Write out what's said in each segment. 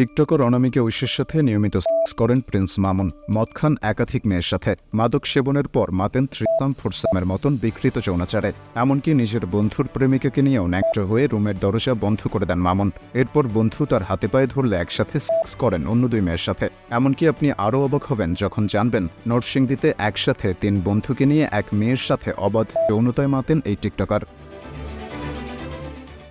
TikToker অনামিকা ঐশের সাথে নিয়মিত sex করেন প্রিন্স মামুন। মদ খান একাধিক মেয়ের সাথে মাদক সেবনের পর মাতেন ত্রিতাম ফোরসামের মতন বিকৃত যৌনাচারে। এমনকি নিজের বন্ধুর প্রেমিকাকে নিয়েও ন্যাক্ট হয়ে রুমের দরজা বন্ধ করে দেন মামুন। এরপর বন্ধু তার হাতে পায়ে ধরলে একসাথে সেক্স করেন অন্য দুই মেয়ের সাথে। এমনকি আপনি আরও অবাক হবেন যখন জানবেন, নরসিংদীতে একসাথে তিন বন্ধুকে নিয়ে এক মেয়ের সাথে অবাধ যৌনতায় মাতেন এই টিকটকার।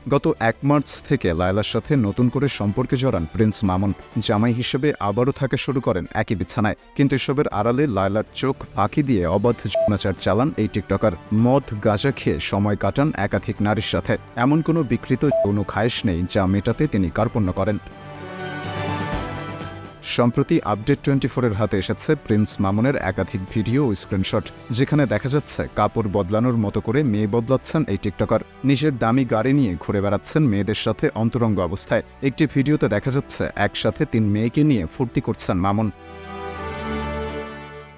গত এক মার্চ থেকে লায়লার সাথে নতুন করে সম্পর্কে জড়ান প্রিন্স মামুন। জামাই হিসেবে আবারও থাকা শুরু করেন একই বিছানায়। কিন্তু এসবের আড়ালে লায়লার চোখ ফাঁকি দিয়ে অবাধ যৌনাচার চালান এই টিকটকার। মদ, গাঁজা খেয়ে সময় কাটান একাধিক নারীর সাথে। এমন কোনো বিকৃত যৌন খায়েশ নেই যা মেটাতে তিনি কার্পণ্য করেন। সম্প্রতি আপডেট টোয়েন্টি ফোরের হাতে এসেছে প্রিন্স মামুনের একাধিক ভিডিও ও স্ক্রিনশট, যেখানে দেখা যাচ্ছে কাপড় বদলানোর মতো করে মেয়ে বদলাচ্ছেন এই টিকটকার। নিজের দামি গাড়ি নিয়ে ঘুরে বেড়াচ্ছেন মেয়েদের সাথে অন্তরঙ্গ অবস্থায়। একটি ভিডিওতে দেখা যাচ্ছে একসাথে তিন মেয়েকে নিয়ে ফুর্তি করছেন মামুন।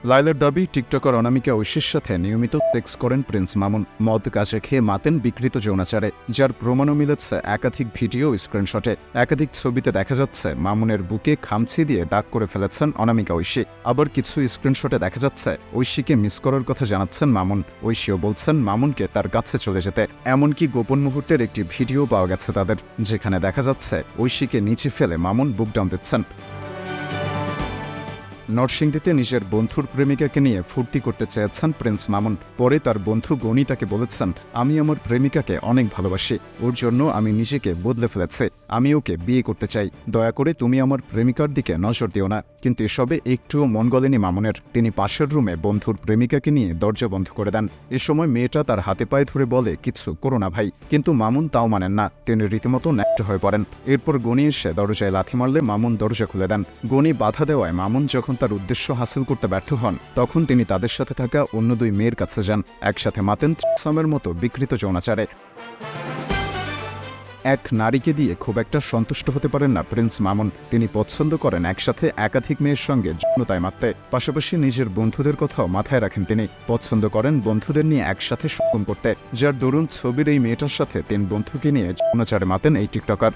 লাইলার দাবি, টিকটকার অনামিকা ঐশীর সাথে নিয়মিত টেক্স করেন প্রিন্স মামুন। মদ কাছে খেয়ে মাতেন বিকৃত যৌনাচারে, যার প্রমাণও মিলেছে একাধিক ভিডিও স্ক্রিনশটে। একাধিক ছবিতে দেখা যাচ্ছে, মামুনের বুকে খামচি দিয়ে দাগ করে ফেলেছেন অনামিকা ঐশী। আবার কিছু স্ক্রিনশটে দেখা যাচ্ছে, ঐশীকে মিস করার কথা জানাচ্ছেন মামুন। ঐশীও বলছেন মামুনকে তার কাছে চলে যেতে। এমনকি গোপন মুহূর্তের একটি ভিডিও পাওয়া গেছে তাদের, যেখানে দেখা যাচ্ছে, ঐশীকে নিচে ফেলে মামুন বুক ডাউন দিচ্ছেন। নরসিংদীতে নিজের বন্ধুর প্রেমিকাকে নিয়ে ফুর্তি করতে চেয়েছেন প্রিন্স মামুন। পরে তার বন্ধু গণিতাকে বলেছেন, আমি আমার প্রেমিকাকে অনেক ভালোবাসি। ওর জন্য আমি নিজেকে বদলে ফেলেছি। আমি ওকে বিয়ে করতে চাই। দয়া করে তুমি আমার প্রেমিকার দিকে নজর দিও না। কিন্তু এসবে একটুও মন গলেনি মামুনের। তিনি পাশের রুমে বন্ধুর প্রেমিকাকে নিয়ে দরজা বন্ধ করে দেন। এ সময় মেয়েটা তার হাতে পায়ে ধরে বলে, কিছু করো না ভাই। কিন্তু মামুন তাও মানেন না। তিনি রীতিমতো ন্যাক্ট হয়ে পড়েন। এরপর গণি এসে দরজায় লাথি মারলে মামুন দরজা খুলে দেন। গণি বাধা দেওয়ায় মামুন যখন তার উদ্দেশ্য হাসিল করতে ব্যর্থ হন, তখন তিনি তাদের সাথে থাকা অন্য দুই মেয়ের কাছে যান। একসাথে মাতেন ত্রিসামের মতো বিকৃত যৌনাচারে। এক নারীকে দিয়ে খুব একটা সন্তুষ্ট হতে পারেন না প্রিন্স মামুন। তিনি পছন্দ করেন একসাথে একাধিক মেয়ের সঙ্গে যৌনতায় মারতে। পাশাপাশি নিজের বন্ধুদের কথাও মাথায় রাখেন তিনি। পছন্দ করেন বন্ধুদের নিয়ে একসাথে সক্ষম করতে। যার দরুন ছবির এই মেয়েটার সাথে তিন বন্ধুকে নিয়ে যৌনাচারে মাতেন এই টিকটকার।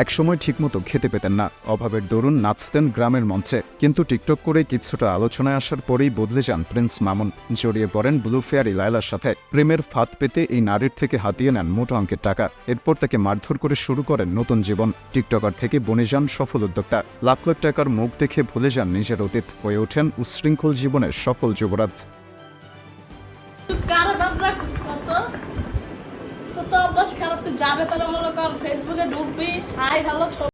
একসময় ঠিকমতো খেতে পেতেন না। অভাবের দরুন নাচতেন গ্রামের মঞ্চে। কিন্তু টিকটক করে কিছুটা আলোচনায় আসার পরেই বদলে যান প্রিন্স মামুন। জড়িয়ে পড়েন ব্লু ফেয়ারি লায়লার সাথে। প্রেমের ফাঁদ পেতে এই নারীর থেকে হাতিয়ে নেন মোটা অঙ্কের টাকা। এরপর তাকে মারধর করে শুরু করেন নতুন জীবন। টিকটকার থেকে বনে যান সফল উদ্যোক্তা। লাখ লাখ টাকার মুখ দেখে ভুলে যান নিজের অতীত। হয়ে ওঠেন উচ্ছৃঙ্খল জীবনের সফল যুবরাজ। যাবে তাহলে মনে কর ফেসবুকে ঢুকবি হাই হ্যালো